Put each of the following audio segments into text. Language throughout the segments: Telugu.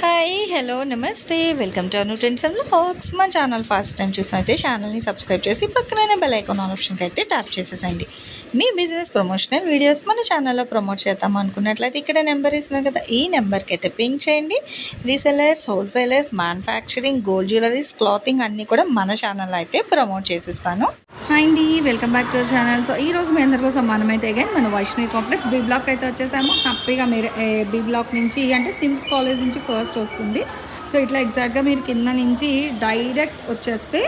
హాయ్ హలో నమస్తే welcome to Anu and fox మా ఛానల్ ఫస్ట్ టైం చూసినైతే ఛానల్ని సబ్స్క్రైబ్ చేసి పక్కనే బెల్ ఐకాన్ ఆప్షన్కి అయితే ట్యాప్ చేసేసండి మీ బిజినెస్ ప్రమోషనల్ వీడియోస్ మన ఛానల్లో ప్రమోట్ చేద్దాం అనుకున్నట్లయితే ఇక్కడ నెంబర్ ఇస్తున్నాం కదా ఈ నెంబర్కి అయితే పింక్ చేయండి. Resellers wholesalers manufacturing gold jewelleries clothing అన్నీ కూడా మన ఛానల్లో అయితే ప్రమోట్ చేసిస్తాను. హాయ్ అండి welcome back to channel so ఈ రోజు మీ అందరి కోసం మనమైతే అగైన్ మన వైష్ణవి కాంప్లెక్స్ బి బ్లాక్ అయితే వచ్చేసాము. హ్యాపీగా మీరు బి బ్లాక్ నుంచి అంటే సిమ్స్ కాలేజ్ నుంచి ఫస్ట్ వస్తుంది. సో ఇట్లా ఎగ్జాక్ట్గా మీరు కింద నుంచి డైరెక్ట్ వచ్చేస్తే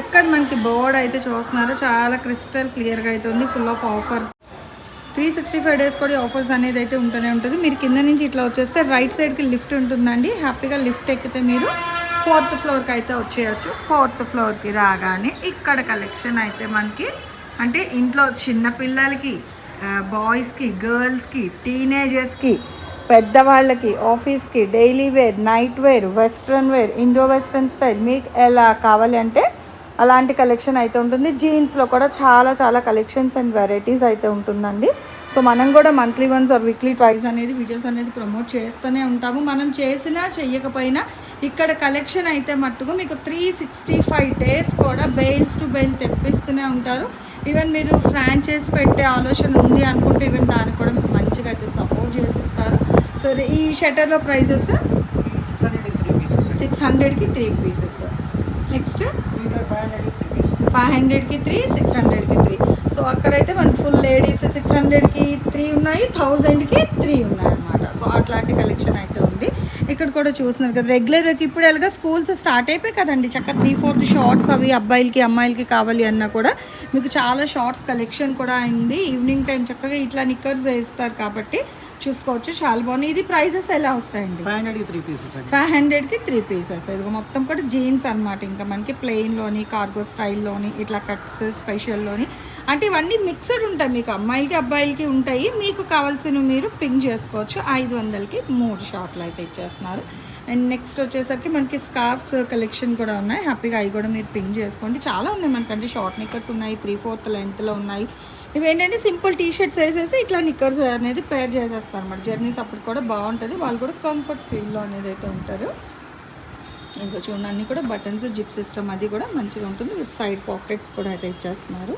ఎక్కడ మనకి బోర్డ్ అయితే చూస్తున్నారో చాలా క్రిస్టల్ క్లియర్గా అయితే ఉంది full of offer. Three sixty five days కూడా ఆఫర్స్ అనేది అయితే ఉంటూనే ఉంటుంది. మీరు కింద నుంచి ఇట్లా వచ్చేస్తే రైట్ సైడ్కి లిఫ్ట్ ఉంటుందండి. హ్యాపీగా లిఫ్ట్ ఎక్కితే మీరు ఫోర్త్ ఫ్లోర్కి అయితే వచ్చేయచ్చు. ఫోర్త్ ఫ్లోర్కి రాగానే ఇక్కడ కలెక్షన్ అయితే మనకి అంటే ఇంట్లో చిన్నపిల్లలకి బాయ్స్కి గర్ల్స్కి టీనేజర్స్కి పెద్దవాళ్ళకి ఆఫీస్కి daily wear night wear western wear Indo western style మీకు ఎలా కావాలి అంటే అలాంటి కలెక్షన్ అయితే ఉంటుంది. జీన్స్లో కూడా చాలా చాలా కలెక్షన్స్ అండ్ వెరైటీస్ అయితే ఉంటుందండి. సో మనం కూడా monthly once or weekly twice అనేది వీడియోస్ అనేది ప్రమోట్ చేస్తూనే ఉంటాము. మనం చేసినా చెయ్యకపోయినా ఇక్కడ కలెక్షన్ అయితే మట్టుకు మీకు త్రీ సిక్స్టీ ఫైవ్ డేస్ కూడా బెయిల్స్ టు బెయిల్ తెప్పిస్తూనే ఉంటారు. ఈవెన్ మీరు ఫ్రాంచైజ్ పెట్టే ఆలోచన ఉంది అనుకుంటే ఈవెన్ దానికి కూడా మీకు మంచిగా అయితే సపోర్ట్ చేసిస్తారు. సో ఈ షటర్లో ప్రైసెస్? సిక్స్ హండ్రెడ్కి త్రీ పీసెస్ నెక్స్ట్ ఫైవ్ హండ్రెడ్కి త్రీ సిక్స్ హండ్రెడ్కి త్రీ సో అక్కడైతే మనకి ఫుల్ లేడీస్ సిక్స్ హండ్రెడ్కి త్రీ ఉన్నాయి థౌజండ్కి త్రీ ఉన్నాయి అనమాట సో అట్లాంటి కలెక్షన్ అయితే ఉంది. ఇక్కడ కూడా చూస్తున్నారు కదా రెగ్యులర్ ఇప్పుడు ఎలాగా స్కూల్స్ స్టార్ట్ అయిపోయి కదండి. చక్కగా త్రీ ఫోర్త్ షార్ట్స్ అవి అబ్బాయిలకి అమ్మాయిలకి కావాలి అన్నా కూడా మీకు చాలా షార్ట్స్ కలెక్షన్ కూడా అయింది. ఈవినింగ్ టైం చక్కగా ఇట్లా నిక్కర్స్ వేస్తారు కాబట్టి చూసుకోవచ్చు. చాలా బాగున్నాయి. ఇది ప్రైజెస్ ఎలా వస్తాయండి? Five hundred three pieces five హండ్రెడ్కి త్రీ పీసెస్. ఇది మొత్తం కూడా జీన్స్ అన్నమాట. ఇంకా మనకి ప్లెయిన్లోని కార్గో స్టైల్లోని ఇట్లా కట్స్ స్పెషల్లోని అంటే ఇవన్నీ మిక్స్డ్ ఉంటాయి మీకు. అమ్మాయిలకి అబ్బాయిలకి ఉంటాయి. మీకు కావాల్సినవి మీరు పింక్ చేసుకోవచ్చు. ఐదు వందలకి మూడు షార్ట్లు అయితే ఇచ్చేస్తున్నారు. అండ్ నెక్స్ట్ వచ్చేసరికి మనకి స్కార్ఫ్స్ కలెక్షన్ కూడా ఉన్నాయి. హ్యాపీగా అవి కూడా మీరు పింక్ చేసుకోండి. చాలా ఉన్నాయి మనకంటే. షార్ట్ నిక్కర్స్ ఉన్నాయి. త్రీ ఫోర్త్ లెంత్లో ఉన్నాయి. ఇవి ఏంటంటే సింపుల్ టీ షర్ట్స్ వేసేసి ఇట్లా నిక్కర్స్ అనేది పేర్ చేసేస్తారు అనమాట జర్నీస్ అప్పుడు కూడా బాగుంటుంది. వాళ్ళు కూడా కంఫర్ట్ ఫీల్లో అనేది అయితే ఉంటారు. ఇంకా చూడండి అన్నీ కూడా బటన్స్ జిప్ సిస్టమ్ అది కూడా మంచిగా ఉంటుంది. విత్ సైడ్ పాకెట్స్ కూడా అయితే ఇచ్చేస్తున్నారు.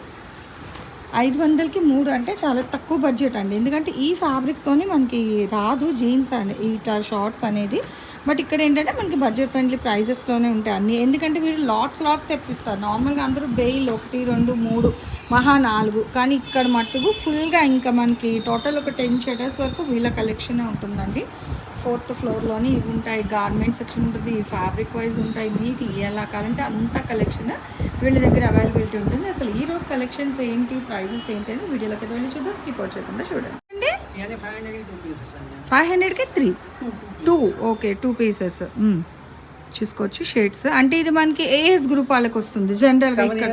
ఐదు వందలకి మూడు అంటే చాలా తక్కువ బడ్జెట్ అండి. ఎందుకంటే ఈ ఫ్యాబ్రిక్తోని మనకి రాదు జీన్స్ అనే ఇట్లా షార్ట్స్ అనేది బట్ ఇక్కడ ఏంటంటే మనకి బడ్జెట్ ఫ్రెండ్లీ ప్రైజెస్లోనే ఉంటాయి అన్నీ. ఎందుకంటే వీళ్ళు లాట్స్ లాట్స్ తెప్పిస్తారు. నార్మల్గా అందరూ బెయిల్ ఒకటి రెండు మూడు మహా నాలుగు. కానీ ఇక్కడ మట్టుకు ఫుల్గా ఇంకా మనకి టోటల్ ఒక టెన్ షటర్స్ వరకు వీళ్ళ కలెక్షనే ఉంటుందండి. ఫోర్త్ ఫ్లోర్లోని ఇవి ఉంటాయి. గార్మెంట్ సెక్షన్ ఉంటుంది. ఫ్యాబ్రిక్ వైజ్ ఉంటాయి. మీకు ఎలా కావాలంటే అంత కలెక్షన్ వీళ్ళ దగ్గర అవైలబిలిటీ ఉంటుంది. అసలు ఈ రోజు కలెక్షన్స్ ఏంటి? ప్రైజెస్ ఏంటి? అని వీడియోలోకి వెళ్ళి చూద్దాం. స్కిప్ అవుట్ చేయకుండా చూడండి. ఇవన్నీ ఫైవ్ హండ్రెడ్కి three two okay two pieces చూసుకోవచ్చు షేడ్స్ అంటే ఇది మనకి ఏఎస్ గ్రూప్ వాళ్ళకి వస్తుంది జనరల్గా సెవెన్ ఇక్కడ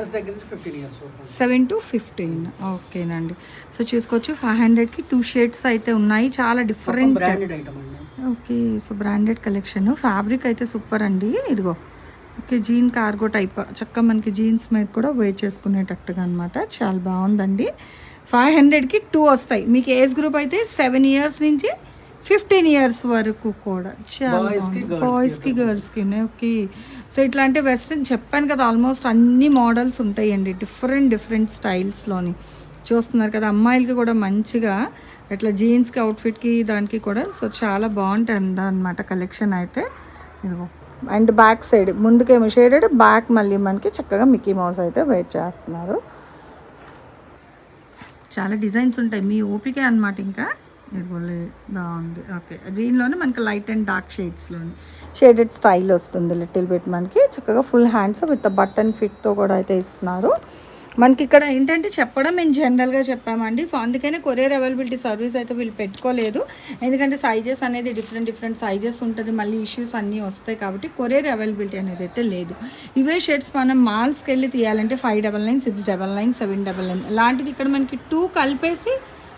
సెవెన్ టు ఫిఫ్టీన్ ఓకేనండి సో చూసుకోవచ్చు ఫైవ్ హండ్రెడ్కి టూ షేడ్స్ అయితే ఉన్నాయి. చాలా different okay so branded collection fabric అయితే సూపర్ అండి. ఇదిగో. ఓకే జీన్ కార్గో టైప్ చక్క మనకి జీన్స్ మీద కూడా వెయిట్ చేసుకునేటట్టుగా అనమాట చాలా బాగుందండి. ఫైవ్ హండ్రెడ్కి టూ వస్తాయి. మీకు ఏజ్ గ్రూప్ అయితే సెవెన్ ఇయర్స్ నుంచి ఫిఫ్టీన్ ఇయర్స్ వరకు కూడా. చాలా బాయ్స్కి గర్ల్స్కి ఓకే. సో ఇట్లా అంటే వెస్ట్రన్ చెప్పాను కదా ఆల్మోస్ట్ అన్ని మోడల్స్ ఉంటాయండి. డిఫరెంట్ డిఫరెంట్ స్టైల్స్లోని. చూస్తున్నారు కదా అమ్మాయిలకి కూడా మంచిగా ఇట్లా జీన్స్కి అవుట్ఫిట్కి దానికి కూడా సో చాలా బాగుంటుంది అనమాట కలెక్షన్ అయితే. అండ్ బ్యాక్ సైడ్ ముందుకేమో షేడెడ్ బ్యాక్ మళ్ళీ మనకి చక్కగా మిక్కీ మౌస్ అయితే వెయిట్ చేస్తున్నారు. చాలా డిజైన్స్ ఉంటాయి. మీ ఓపికే అనమాట ఇంకా. బాగుంది. ఓకే. దీనిలోనే మనకి లైట్ అండ్ డార్క్ షేడ్స్లోని షేడెడ్ స్టైల్ వస్తుంది లిటిల్ బిట్ మనకి. చక్కగా ఫుల్ హ్యాండ్స్ విత్ బటన్ ఫిట్తో కూడా అయితే ఇస్తున్నారు. మనకి ఇక్కడ ఏంటంటే చెప్పడం మేము జనరల్గా చెప్పామండి. సో అందుకనే కొరియర్ అవైలబిలిటీ సర్వీస్ అయితే వీళ్ళు పెట్టుకోలేదు. ఎందుకంటే సైజెస్ అనేది డిఫరెంట్ డిఫరెంట్ సైజెస్ ఉంటుంది. మళ్ళీ ఇష్యూస్ అన్నీ వస్తాయి కాబట్టి కొరియర్ అవైలబిలిటీ అనేది అయితే లేదు. ఇవే షర్ట్స్ మనం మాల్స్కి వెళ్ళి తీయాలంటే five double nine six double nine seven double nine అలాంటిది ఇక్కడ మనకి టూ కలిపేసి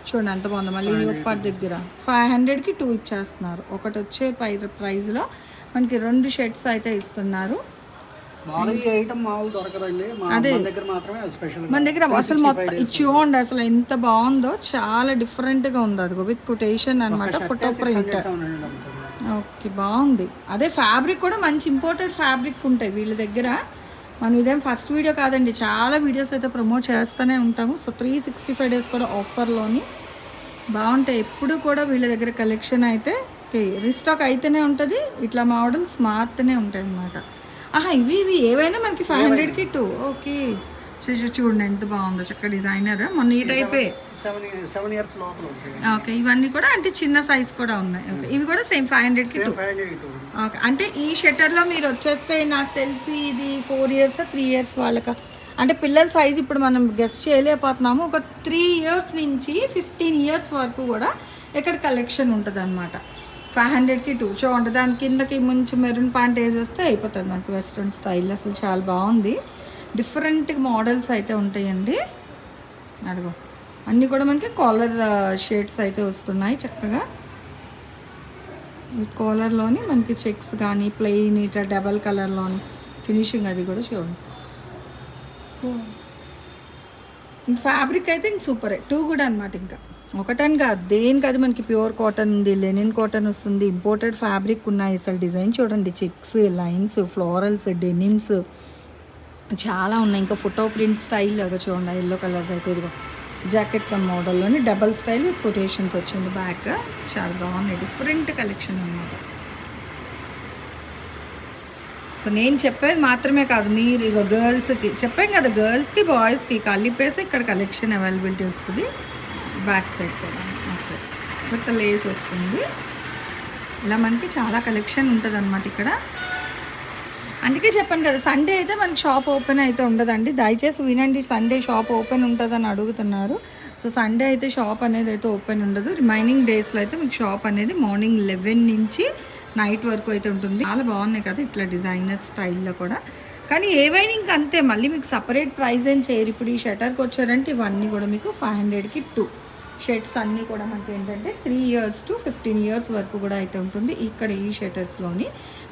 చూడండి ఎంత బాగుందో మళ్ళీ న్యూ పార్ట్ దగ్గర. ఫైవ్ హండ్రెడ్కి టూ ఇచ్చేస్తున్నారు. ఒకటి వచ్చే పై ప్రైస్లో మనకి రెండు షర్ట్స్ అయితే ఇస్తున్నారు. అదే. మన దగ్గర అసలు మొత్తం చూడండి అసలు ఎంత బాగుందో చాలా డిఫరెంట్గా ఉంది. అది విత్ కొటేషన్ అనమాట ఫోటో ప్రింట్ ఓకే బాగుంది. అదే ఫ్యాబ్రిక్ కూడా మంచి ఇంపోర్టెడ్ ఫ్యాబ్రిక్ ఉంటాయి వీళ్ళ దగ్గర. మనం ఇదేం ఫస్ట్ వీడియో కాదండి. చాలా వీడియోస్ అయితే ప్రమోట్ చేస్తూనే ఉంటాము. So three sixty five days కూడా ఆఫర్లోని బాగుంటాయి. ఎప్పుడు కూడా వీళ్ళ దగ్గర కలెక్షన్ అయితే రీస్టాక్ అయితేనే ఉంటుంది. ఇట్లా మోడల్స్ మారుతూనే ఉంటాయి అన్నమాట ఆహా ఇవి ఇవి. ఏవైనా మనకి ఫైవ్ హండ్రెడ్కి టూ ఓకే. చూ చూ- చూడండి ఎంత బాగుందో. చక్క డిజైనర్ మొన్న ఈ టైపే. సెవెన్ ఇయర్స్ లోపల ఓకే. ఇవన్నీ కూడా అంటే చిన్న సైజ్ కూడా ఉన్నాయి. ఓకే. ఇవి కూడా సేమ్ ఫైవ్ హండ్రెడ్కి హండ్రెడ్ టూ ఓకే. అంటే ఈ షట్టర్లో మీరు వచ్చేస్తే నాకు తెలిసి ఇది ఫోర్ ఇయర్స్ త్రీ ఇయర్స్ వాళ్ళక. అంటే పిల్లల సైజ్ ఇప్పుడు మనం గెస్ట్ చేయలేకపోతున్నాము. ఒక త్రీ ఇయర్స్ నుంచి ఫిఫ్టీన్ ఇయర్స్ వరకు కూడా ఇక్కడ కలెక్షన్ ఉంటుంది అనమాట ఫైవ్ హండ్రెడ్కి టూ చూడండి దాని కిందకి మంచి మెరూన్ ప్యాంట్ వేసేస్తే అయిపోతుంది మనకి వెస్ట్రన్ స్టైల్. అసలు చాలా బాగుంది. డిఫరెంట్ మోడల్స్ అయితే ఉంటాయండి. అదిగో. అన్నీ కూడా మనకి కాలర్ షేడ్స్ అయితే వస్తున్నాయి చక్కగా. కాలర్లోని మనకి చెక్స్ కానీ ప్లెయిన్ ఇట్లా డబల్ కలర్లోని ఫినిషింగ్ అది కూడా చూడండి. ఫ్యాబ్రిక్ అయితే ఇంక సూపరే టూ కూడా అనమాట ఇంకా. ఒకటని కాదు దేనికి అది మనకి ప్యూర్ కాటన్ ఉంది లెనిన్ కాటన్ వస్తుంది ఇంపోర్టెడ్ ఫ్యాబ్రిక్ ఉన్నాయి అసలు డిజైన్ చూడండి చెక్స్ లైన్స్ ఫ్లోరల్స్ డెనిమ్స్ చాలా ఉన్నాయి. ఇంకా ఫోటో ప్రింట్ స్టైల్ లాగా చూడండి ఎల్లో కలర్ అయితే ఇదిగో. జాకెట్ కమ్ మోడల్లోని డబల్ స్టైల్ విత్ కొటేషన్స్ వచ్చింది బ్యాక్ చాలా బాగున్నాయి. డిఫరెంట్ కలెక్షన్ అనమాట సో నేను చెప్పేది మాత్రమే కాదు మీరు ఇక గర్ల్స్కి చెప్పాం కదా గర్ల్స్కి బాయ్స్కి కలిపేసి ఇక్కడ కలెక్షన్ అవైలబిలిటీ వస్తుంది. బ్యాక్ సైడ్ కూడా. ఓకే. కొత్త లేస్ వస్తుంది. ఇలా మనకి చాలా కలెక్షన్ ఉంటుంది అనమాట ఇక్కడ. అందుకే చెప్పాను కదా సండే అయితే మనకి షాప్ ఓపెన్ అయితే ఉండదండి. దయచేసి వినండి సండే షాప్ ఓపెన్ ఉంటుందని అడుగుతున్నారు. సో సండే అయితే షాప్ అనేది అయితే ఓపెన్ ఉండదు. రిమైనింగ్ డేస్లో అయితే మీకు షాప్ అనేది మార్నింగ్ లెవెన్ నుంచి నైట్ వరకు అయితే ఉంటుంది. చాలా బాగున్నాయి కదా ఇట్లా డిజైనర్ స్టైల్లో కూడా. కానీ ఏవైనా ఇంకా అంతే మళ్ళీ మీకు సపరేట్ ప్రైస్ ఏం చేయరు. ఇప్పుడు ఈ షటర్కి వచ్చారంటే ఇవన్నీ కూడా మీకు ఫైవ్ హండ్రెడ్కి టూ. షర్ట్స్ అన్నీ కూడా మనకి ఏంటంటే three years to fifteen years వరకు కూడా అయితే ఉంటుంది. ఇక్కడ ఈ షర్టర్స్లోని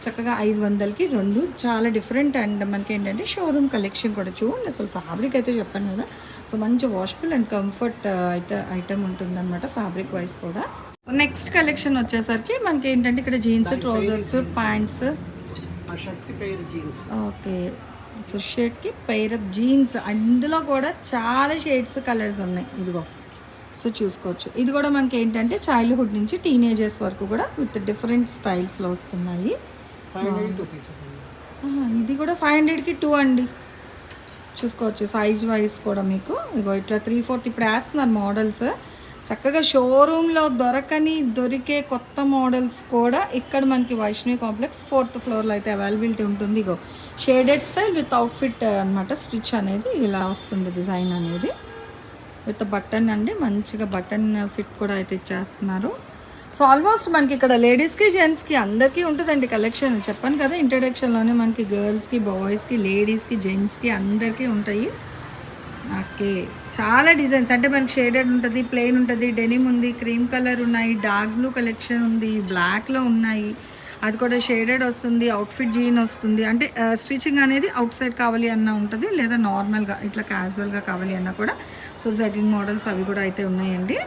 చక్కగా ఐదు వందలకి రెండు. చాలా డిఫరెంట్ అండ్ మనకి ఏంటంటే షోరూమ్ కలెక్షన్ కూడా చూడండి. అసలు ఫ్యాబ్రిక్ అయితే చెప్పాను కదా. సో మంచి వాషబుల్ అండ్ కంఫర్ట్ అయితే ఐటమ్ ఉంటుందన్నమాట ఫ్యాబ్రిక్ వైజ్ కూడా. సో నెక్స్ట్ కలెక్షన్ వచ్చేసరికి మనకి ఏంటంటే ఇక్కడ jeans trousers pants okay. So షర్ట్కి pair up jeans అందులో కూడా చాలా షేడ్స్ కలర్స్ ఉన్నాయి. ఇదిగో. సో చూసుకోవచ్చు. ఇది కూడా మనకి ఏంటంటే చైల్డ్హుడ్ నుంచి టీనేజర్స్ వరకు కూడా విత్ డిఫరెంట్ స్టైల్స్లో వస్తున్నాయి. ఇది కూడా ఫైవ్ హండ్రెడ్కి టూ అండి. చూసుకోవచ్చు సైజ్ వైజ్ కూడా మీకు. ఇగో ఇట్లా త్రీ ఫోర్త్ ఇప్పుడు వేస్తున్నారు మోడల్స్ చక్కగా షోరూంలో దొరకని దొరికే కొత్త మోడల్స్ కూడా ఇక్కడ మనకి వైష్ణవి కాంప్లెక్స్ ఫోర్త్ ఫ్లోర్లో అయితే అవైలబిలిటీ ఉంటుంది. ఇగో షేడెడ్ స్టైల్ విత్ అవుట్ఫిట్ అన్నమాట స్టిచ్ అనేది ఇలా వస్తుంది డిజైన్ అనేది. విత్ బటన్ అండి. మంచిగా బటన్ ఫిట్ కూడా అయితే ఇచ్చేస్తున్నారు. సో ఆల్మోస్ట్ మనకి ఇక్కడ లేడీస్కి జెంట్స్కి అందరికీ ఉంటుందండి కలెక్షన్ చెప్పాను కదా ఇంట్రడక్షన్లోనే మనకి గర్ల్స్కి బాయ్స్కి లేడీస్కి జెంట్స్కి అందరికీ ఉంటాయి. ఓకే. చాలా డిజైన్స్ అంటే మనకి షేడెడ్ ఉంటుంది ప్లెయిన్ ఉంటుంది డెనిమ్ ఉంది క్రీమ్ కలర్ ఉన్నాయి డార్క్ బ్లూ కలెక్షన్ ఉంది బ్లాక్లో ఉన్నాయి. అది కూడా షేడెడ్ వస్తుంది అవుట్ఫిట్ జీన్ వస్తుంది. అంటే uh, స్టిచ్చింగ్ అనేది అవుట్ సైడ్ కావాలి అన్న ఉంటుంది లేదా నార్మల్గా ఇట్లా క్యాజువల్గా కావాలి అన్న కూడా. సో జగ్గింగ్ మోడల్స్ అవి కూడా అయితే ఉన్నాయండి.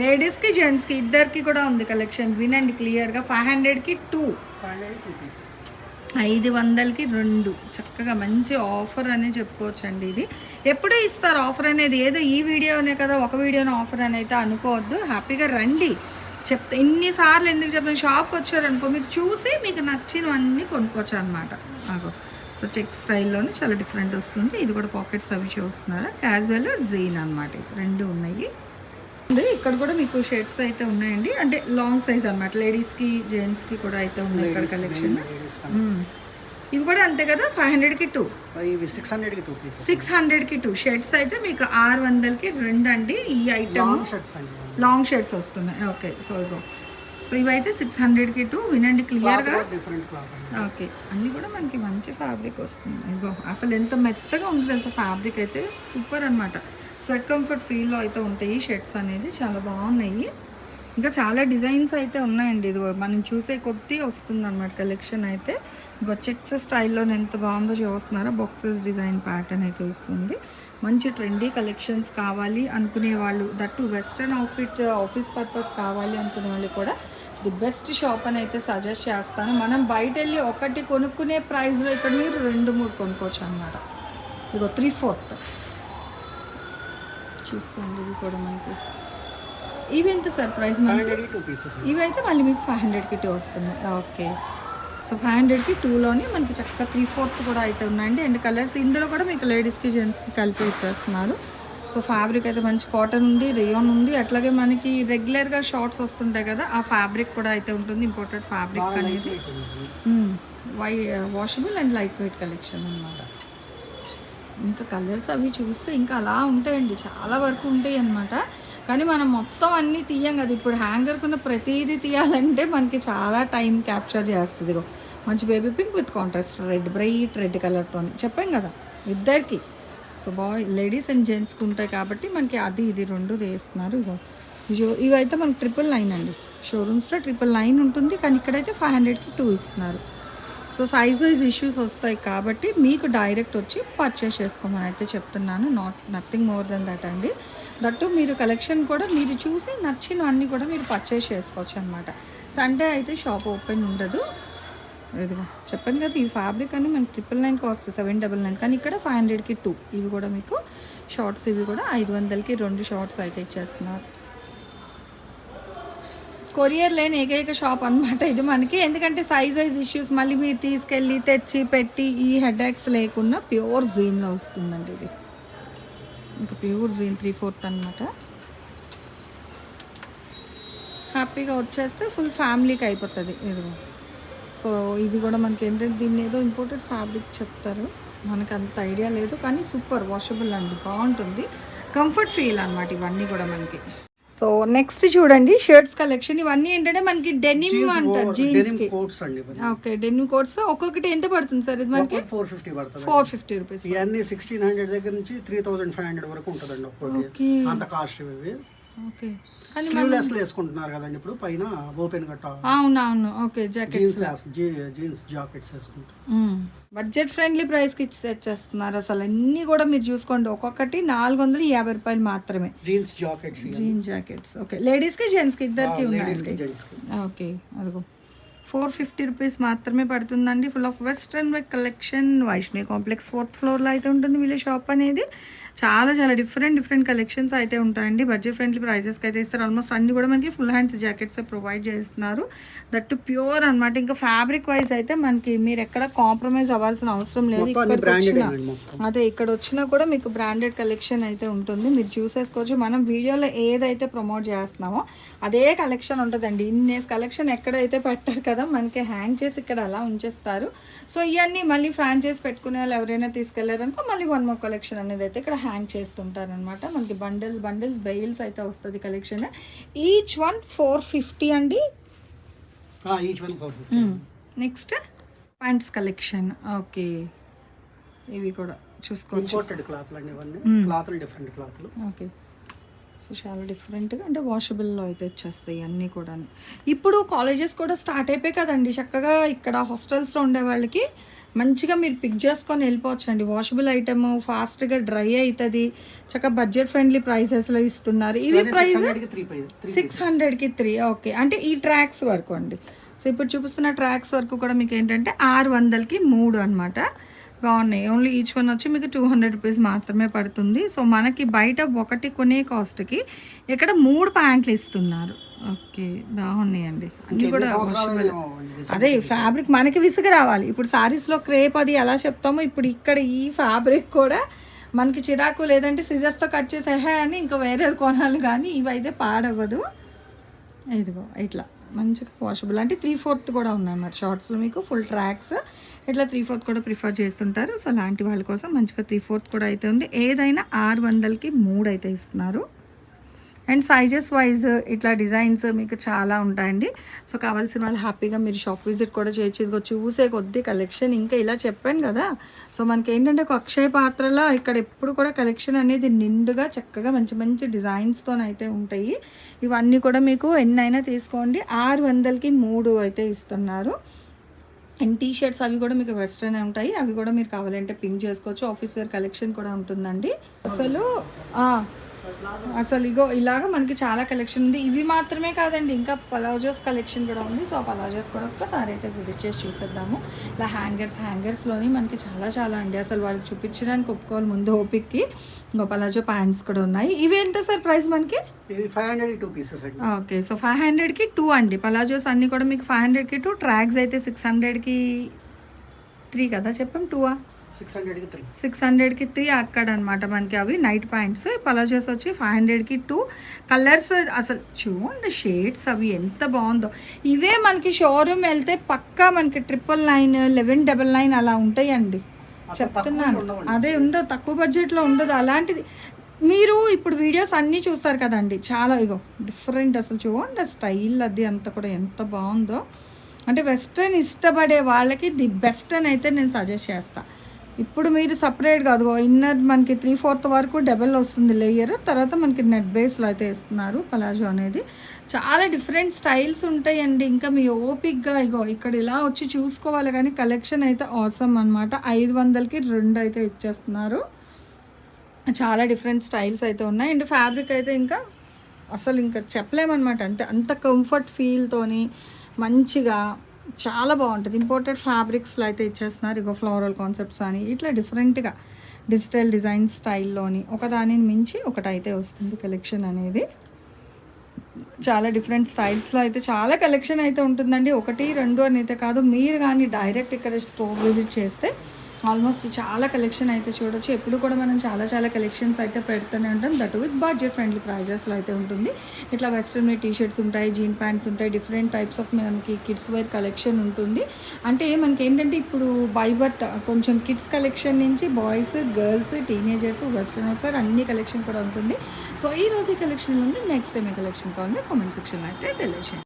లేడీస్కి జెంట్స్కి ఇద్దరికి కూడా ఉంది కలెక్షన్. వినండి క్లియర్గా ఫైవ్ హండ్రెడ్కి టూ. ఐదు వందలకి రెండు. చక్కగా మంచి ఆఫర్ అనే చెప్పుకోవచ్చు అండి ఇది. ఎప్పుడూ ఇస్తారు ఆఫర్ అనేది. ఏదో ఈ వీడియోనే కదా ఒక వీడియోనే ఆఫర్ అని అయితే అనుకోవద్దు. హ్యాపీగా రండి. చెప్తే ఇన్నిసార్లు ఎందుకు చెప్పిన? షాప్కి వచ్చారనుకో మీరు చూసి మీకు నచ్చినవన్నీ కొనుక్కోవచ్చు అనమాట నాకు సో చెక్ స్టైల్లోనే చాలా డిఫరెంట్ వస్తుంది. ఇది కూడా పాకెట్స్ అవి చూస్తున్నారా? క్యాజువల్ జీన్ అనమాట రెండు ఉన్నాయి. ఇక్కడ కూడా మీకు షర్ట్స్ అయితే ఉన్నాయండి. అంటే లాంగ్ సైజ్ అనమాట లేడీస్కి జెంట్స్కి కూడా అయితే ఉన్నాయి ఇక్కడ కలెక్షన్ ఇవి కూడా అంతే కదా? ఫైవ్ హండ్రెడ్కి టూ సిక్స్ హండ్రెడ్కి టూ సిక్స్ హండ్రెడ్కి టూ షర్ట్స్ అయితే మీకు ఆరు వందలకి రెండు అండి. ఈ ఐటమ్ లాంగ్ షర్ట్స్ అండి. లాంగ్ షర్ట్స్ వస్తున్నాయి. ఓకే సో ఇగో సో ఇవైతే సిక్స్ హండ్రెడ్కి టూ వినండి క్లియర్గా ఓకే అన్నీ కూడా మనకి మంచి ఫ్యాబ్రిక్ వస్తుంది. ఇగో అసలు ఎంత మెత్తగా ఉంటుంది తెలుసా? ఫ్యాబ్రిక్ అయితే సూపర్ అనమాట స్వెట్ కంఫర్ట్ ఫీల్లో అయితే ఉంటాయి షర్ట్స్ అనేది. చాలా బాగున్నాయి. ఇంకా చాలా డిజైన్స్ అయితే ఉన్నాయండి. ఇది మనం చూసే కొద్దీ వస్తుంది అనమాట కలెక్షన్ అయితే ఇంకో చెక్స్ స్టైల్లో ఎంత బాగుందో చూస్తున్నారో? బాక్సెస్ డిజైన్ ప్యాటర్న్ అయితే వస్తుంది. మంచి ట్రెండీ కలెక్షన్స్ కావాలి అనుకునే వాళ్ళు that western outfit office purpose కావాలి అనుకునే వాళ్ళు కూడా ది బెస్ట్ షాప్ అని అయితే సజెస్ట్ చేస్తాను. మనం బయట వెళ్ళి ఒకటి కొనుక్కునే ప్రైస్లో ఇక్కడ మీరు రెండు మూడు కొనుక్కోవచ్చు అనమాట ఇగో త్రీ ఫోర్త్. చూసుకోండి ఇవి కూడా మనకి. ఇవి ఎంత సార్ ప్రైస్ ఇవి అయితే మళ్ళీ మీకు ఫైవ్ హండ్రెడ్కి టూ వస్తుంది ఓకే. సో ఫైవ్ హండ్రెడ్కి టూలోని మనకి చక్కగా త్రీ ఫోర్త్ కూడా అయితే ఉన్నాయండి. అండ్ కలర్స్ ఇందులో కూడా మీకు లేడీస్కి జెంట్స్కి కలిపి ఇచ్చేస్తున్నారు. సో ఫ్యాబ్రిక్ అయితే మంచి కాటన్ ఉంది రేయాన్ ఉంది. అట్లాగే మనకి రెగ్యులర్గా షార్ట్స్ వస్తుంటాయి కదా ఆ ఫ్యాబ్రిక్ కూడా అయితే ఉంటుంది ఇంపోర్టెడ్ ఫ్యాబ్రిక్ అనేది. Why washable and light weight collection అన్నమాట. ఇంకా కలర్స్ అవి చూస్తే ఇంకా అలా ఉంటాయండి చాలా వరకు ఉంటాయి అన్నమాట. కానీ మనం మొత్తం అన్నీ తీయం కదా ఇప్పుడు హ్యాంగర్కున్న ప్రతిదీ తీయాలంటే మనకి చాలా టైం క్యాప్చర్ చేస్తుంది మంచి baby pink with contrast red bright red కలర్తో చెప్పాం కదా ఇద్దరికి. సో బాయ్ లేడీస్ అండ్ జెంట్స్కి ఉంటాయి కాబట్టి మనకి అది ఇది రెండు వేస్తున్నారు. ఇగో ఇవో ఇవైతే మనకి ట్రిపుల్ నైన్ అండి. షోరూమ్స్లో ట్రిపుల్ నైన్ ఉంటుంది కానీ ఇక్కడైతే ఫైవ్ హండ్రెడ్కి టూ ఇస్తున్నారు. సో సైజ్ వైజ్ ఇష్యూస్ వస్తాయి కాబట్టి మీకు డైరెక్ట్ వచ్చి పర్చేస్ చేసుకోమని అయితే చెప్తున్నాను. Not nothing more than that అండి. దట్టు మీరు కలెక్షన్ కూడా మీరు చూసి నచ్చినవన్నీ కూడా మీరు పర్చేస్ చేసుకోవచ్చు అనమాట సండే అయితే షాప్ ఓపెన్ ఉండదు. ఇదిగో చెప్పాను కదా ఈ ఫ్యాబ్రిక్ అని మనకి triple nine cost seven double nine కానీ ఇక్కడ ఫైవ్ హండ్రెడ్కి టూ ఇవి కూడా మీకు షార్ట్స్ ఇవి కూడా ఐదు వందలకి రెండు షార్ట్స్ అయితే ఇచ్చేస్తున్నారు. కొరియర్ లేని ఏకైక షాప్ అన్నమాట ఇది మనకి. ఎందుకంటే సైజ్ వైజ్ ఇష్యూస్ మళ్ళీ మీరు తీసుకెళ్ళి తెచ్చి పెట్టి ఈ హెడేక్స్ లేకుండా ప్యూర్ జీన్లో వస్తుందండి ఇది. ఇంకా ప్యూర్ జీన్ త్రీ ఫోర్త్ అనమాట హ్యాపీగా వచ్చేస్తే ఫుల్ ఫ్యామిలీకి అయిపోతుంది. ఇది సో ఇది కూడా మనకి ఏంటంటే దీన్ని ఏదో ఇంపోర్టెడ్ ఫ్యాబ్రిక్ చెప్తారు. మనకు అంత ఐడియా లేదు కానీ సూపర్ వాషబుల్ అండి బాగుంటుంది. కంఫర్ట్ ఫీల్ అన్నమాట ఇవన్నీ కూడా మనకి. సో నెక్స్ట్ చూడండి షర్ట్స్ కలెక్షన్ ఇవన్నీ ఏంటంటే మనకి డెనిమ్ అంటారు జీన్స్కి. ఓకే డెనిమ్ కోట్స్ ఒక్కొక్కటి ఎంత పడుతుంది సార్ ఇది మనకి? ఫోర్ ఫిఫ్టీ పడుతుంది. ఫోర్ ఫిఫ్టీ రూపీస్ ఇవన్నీ సిక్స్టీన్ హండ్రెడ్ దగ్గర నుంచి త్రీ థౌసండ్ ఫైవ్ హండ్రెడ్ వరకు ఉంటుందండి ఒక్కొక్కటి ఓకే అంత కాస్ట్ ఇవి. ఓకే స్లీవ్లెస్ వేసుకుంటున్నారు కదండి ఇప్పుడు పైన ఓపెన్ అవునవును. Okay jackets. Jeans jeans jackets వేసుకుంటారు. బడ్జెట్ ఫ్రెండ్లీ ప్రైస్కి ఇచ్చి చేస్తున్నారు అసలు. అన్నీ కూడా మీరు చూసుకోండి. ఒక్కొక్కటి నాలుగు వందల యాభై రూపాయలు మాత్రమే. Jeans jackets. Jean jackets. Okay లేడీస్కి జెంట్స్కి ఇద్దరికి కి ఓకే అదిగో. ఫోర్ ఫిఫ్టీ రూపీస్ మాత్రమే పడుతుందండి. Full of western వెక్ collection Vaishnavi complex fourth ఫ్లోర్లో అయితే ఉంటుంది వీళ్ళ షాప్ అనేది. చాలా చాలా డిఫరెంట్ డిఫరెంట్ కలెక్షన్స్ అయితే ఉంటాయండి. బడ్జెట్ ఫ్రెండ్లీ ప్రైజెస్కి అయితే ఇస్తారు. ఆల్మోస్ట్ అన్ని కూడా మనకి ఫుల్ హ్యాండ్స్ జాకెట్స్ ప్రొవైడ్ చేస్తున్నారు. దట్ ప్యూర్ అన్నమాట. ఇంకా ఫ్యాబ్రిక్ వైజ్ అయితే మనకి మీరు ఎక్కడ కాంప్రమైజ్ అవ్వాల్సిన అవసరం లేదు. బ్రాండెడ్ వచ్చిన అదే ఇక్కడ వచ్చినా కూడా మీకు బ్రాండెడ్ కలెక్షన్ అయితే ఉంటుంది. మీరు చూసేసుకోవచ్చు మనం వీడియోలో ఏదైతే ప్రమోట్ చేస్తున్నామో అదే కలెక్షన్ ఉంటుందండి. ఇన్నేస్ కలెక్షన్ ఎక్కడైతే పెట్టారు కదా మనకి హ్యాంగ్ చేసి ఇక్కడ అలా ఉంచేస్తారు. సో ఇవన్నీ మళ్ళీ ఫ్రాంచైజ్ పెట్టుకునే వాళ్ళు ఎవరైనా తీసుకెళ్ళారనుకో మళ్ళీ వన్ మోర్ కలెక్షన్ అనేది అయితే ఇక్కడ హ్యాంగ్ చేస్తుంటారనమాట మనకి బండిల్స్ బండిల్స్ బెయిల్స్ అయితే వస్తుంది collection each one four fifty అండి? నెక్స్ట్ ప్యాంట్స్ కలెక్షన్ ఓకే ఇవి కూడా చూసుకోవచ్చు. క్లాత్లు అండి ఇవన్నీ. క్లాత్లు డిఫరెంట్ క్లాత్లు ఓకే సో చాలా డిఫరెంట్గా అంటే వాషబుల్లో అయితే వచ్చేస్తాయి అన్నీ కూడా ఇప్పుడు కాలేజెస్ కూడా స్టార్ట్ అయిపోయాయి కదండి. చక్కగా ఇక్కడ హాస్టల్స్లో ఉండే వాళ్ళకి మంచిగా మీరు పిక్ చేసుకొని వెళ్ళిపోవచ్చు అండి వాషబుల్ ఐటమ్ ఫాస్ట్గా డ్రై అవుతుంది చక్కగా బడ్జెట్ ఫ్రెండ్లీ ప్రైసెస్లో ఇస్తున్నారు. ఇవి ప్రైస్ సిక్స్ హండ్రెడ్కి త్రీ ఓకే. అంటే ఈ ట్రాక్స్ వరకు అండి. సో ఇప్పుడు చూపిస్తున్న ట్రాక్స్ వరకు కూడా మీకు ఏంటంటే ఆరు వందలకి మూడు అనమాట బాగున్నాయి. ఓన్లీ ఈచ్ వన్ వచ్చి మీకు టూ హండ్రెడ్ రూపీస్ మాత్రమే పడుతుంది. సో మనకి బయట ఒకటి కొనే కాస్ట్కి ఇక్కడ మూడు ప్యాంట్లు ఇస్తున్నారు. ఓకే బాగున్నాయండి. అన్నీ కూడా. అదే ఫ్యాబ్రిక్ మనకి విసుగు రావాలి. ఇప్పుడు సారీస్లో క్రేప్ అది ఎలా చెప్తామో ఇప్పుడు ఇక్కడ ఈ ఫ్యాబ్రిక్ కూడా మనకి చిరాకు లేదంటే సిజర్స్తో కట్ చేసే అని ఇంకా వేరే కొనాలి కానీ ఇవైతే పాడవ్వదు. ఇదిగో ఇట్లా. మంచిగా వాషబుల్ అంటే త్రీ ఫోర్త్ కూడా ఉన్నాయన్నమాట షార్ట్స్లో మీకు ఫుల్ ట్రాక్స్ ఇట్లా త్రీ ఫోర్త్ కూడా ప్రిఫర్ చేస్తుంటారు. సో అలాంటి వాళ్ళ కోసం మంచిగా త్రీ ఫోర్త్ కూడా అయితే ఉంది. ఏదైనా ఆరు వందలకి మూడు అయితే ఇస్తున్నారు. అండ్ సైజెస్ వైజ్ ఇట్లా డిజైన్స్ మీకు చాలా ఉంటాయండి. సో కావాల్సిన వాళ్ళు హ్యాపీగా మీరు షాప్ విజిట్ కూడా చేయొచ్చు ఇదిగో చూసే కొద్ది కలెక్షన్. ఇంకా ఇలా చెప్పాను కదా. సో మనకి ఏంటంటే ఒక అక్షయ పాత్రలో ఇక్కడ ఎప్పుడు కూడా కలెక్షన్ అనేది నిండుగా చక్కగా మంచి మంచి డిజైన్స్తో అయితే ఉంటాయి. ఇవన్నీ కూడా మీకు ఎన్నైనా తీసుకోండి. ఆరు వందలకి మూడు అయితే ఇస్తున్నారు. అండ్ టీ షర్ట్స్ అవి కూడా మీకు వెస్ట్రన్ ఉంటాయి. అవి కూడా మీరు కావాలంటే పింక్ చేసుకోవచ్చు. ఆఫీస్ వేర్ కలెక్షన్ కూడా ఉంటుందండి. అసలు అసలు ఇగో ఇలాగ మనకి చాలా కలెక్షన్ ఉంది. ఇవి మాత్రమే కాదండి ఇంకా పలాజోస్ కలెక్షన్ కూడా ఉంది. సో పలాజోస్ కూడా ఒక్కసారి అయితే విజిట్ చేసి చూసేద్దాము. ఇలా హ్యాంగర్స్ హ్యాంగర్స్లోని మనకి చాలా చాలా అండి. అసలు వాళ్ళకి చూపించడానికి ఒప్పుకోవాలి ముందు ఓపిక్కి. ఇంకో పలాజో ప్యాంట్స్ కూడా ఉన్నాయి. ఇవి ఎంత సార్ ప్రైస్ మనకి? ఫైవ్ హండ్రెడ్ టూ పీసెస్ అండి. ఓకే సో ఫైవ్ హండ్రెడ్కి టూ అండి. పలాజోస్ అన్నీ కూడా మీకు ఫైవ్ హండ్రెడ్కి టూ ట్రాక్స్ అయితే సిక్స్ హండ్రెడ్కి త్రీ కదా? చెప్పాం టూవా సిక్స్ హండ్రెడ్కి త్రీ. సిక్స్ హండ్రెడ్కి త్రీ అక్కడ అనమాట మనకి అవి నైట్ ప్యాంట్స్. పలాజోస్ వచ్చి ఫైవ్ హండ్రెడ్కి టూ. కలర్స్ అసలు చూడండి షేడ్స్ అవి ఎంత బాగుందో. ఇవే మనకి షోరూమ్ వెళ్తే పక్కా మనకి triple nine eleven double nine అలా ఉంటాయండి. చెప్తున్నాను. అదే ఉండదు తక్కువ బడ్జెట్లో ఉండదు. అలాంటిది మీరు ఇప్పుడు వీడియోస్ అన్నీ చూస్తారు కదండి. చాలా ఇగో డిఫరెంట్ అసలు చూడండి స్టైల్ అది అంతా కూడా ఎంత బాగుందో. అంటే వెస్ట్రన్ ఇష్టపడే వాళ్ళకి ది బెస్ట్ అని అయితే నేను సజెస్ట్ చేస్తా. ఇప్పుడు మీరు సపరేట్ కాదు. ఇన్నర్ మనకి త్రీ ఫోర్త్ వరకు డబల్ వస్తుంది లేయర్ తర్వాత మనకి నెట్ బేస్లో అయితే ఇస్తున్నారు పలాజో అనేది. చాలా డిఫరెంట్ స్టైల్స్ ఉంటాయండి. ఇంకా మీ ఓపిక్గా ఇగో ఇక్కడ ఇలా వచ్చి చూసుకోవాలి కానీ కలెక్షన్ అయితే అవసరం అనమాట ఐదు వందలకి రెండు అయితే ఇచ్చేస్తున్నారు. చాలా డిఫరెంట్ స్టైల్స్ అయితే ఉన్నాయి. అండ్ ఫ్యాబ్రిక్ అయితే ఇంకా అసలు ఇంకా చెప్పలేమన్నమాట. అంతే అంత కంఫర్ట్ ఫీల్తోని మంచిగా చాలా బాగుంటుంది. ఇంపోర్టెడ్ ఫ్యాబ్రిక్స్లో అయితే ఇచ్చేస్తున్నారు ఇగో ఫ్లోరల్ కాన్సెప్ట్స్ అని. ఇట్లా డిఫరెంట్గా డిజిటల్ డిజైన్ స్టైల్లోని ఒకదానిని మించి ఒకటైతే వస్తుంది కలెక్షన్ అనేది. చాలా డిఫరెంట్ స్టైల్స్లో అయితే చాలా కలెక్షన్ అయితే ఉంటుందండి. ఒకటి రెండు అని అయితే కాదు. మీరు కానీ డైరెక్ట్ ఇక్కడ స్టోర్ విజిట్ చేస్తే ఆల్మోస్ట్ చాలా కలెక్షన్ అయితే చూడొచ్చు. ఎప్పుడు కూడా మనం చాలా చాలా కలెక్షన్స్ అయితే పెడుతూనే ఉంటాం. దట్ విత్ బడ్జెట్ ఫ్రెండ్లీ ప్రైజెస్లో అయితే ఉంటుంది. ఇట్లా వెస్ట్రన్ వేర్ టీషర్ట్స్ ఉంటాయి జీన్ ప్యాంట్స్ ఉంటాయి డిఫరెంట్ టైప్స్ ఆఫ్ మనకి కిడ్స్ వేర్ కలెక్షన్ ఉంటుంది. అంటే మనకి ఏంటంటే ఇప్పుడు బై బర్త్ కొంచెం కిడ్స్ కలెక్షన్ నుంచి boys girls teenagers western wear అన్ని కలెక్షన్ కూడా ఉంటుంది. సో ఈ రోజు ఈ కలెక్షన్లో ఉంది. నెక్స్ట్ టైం ఈ కలెక్షన్ కావాలి కామెంట్ సెక్షన్ అయితే తెలియజేయండి.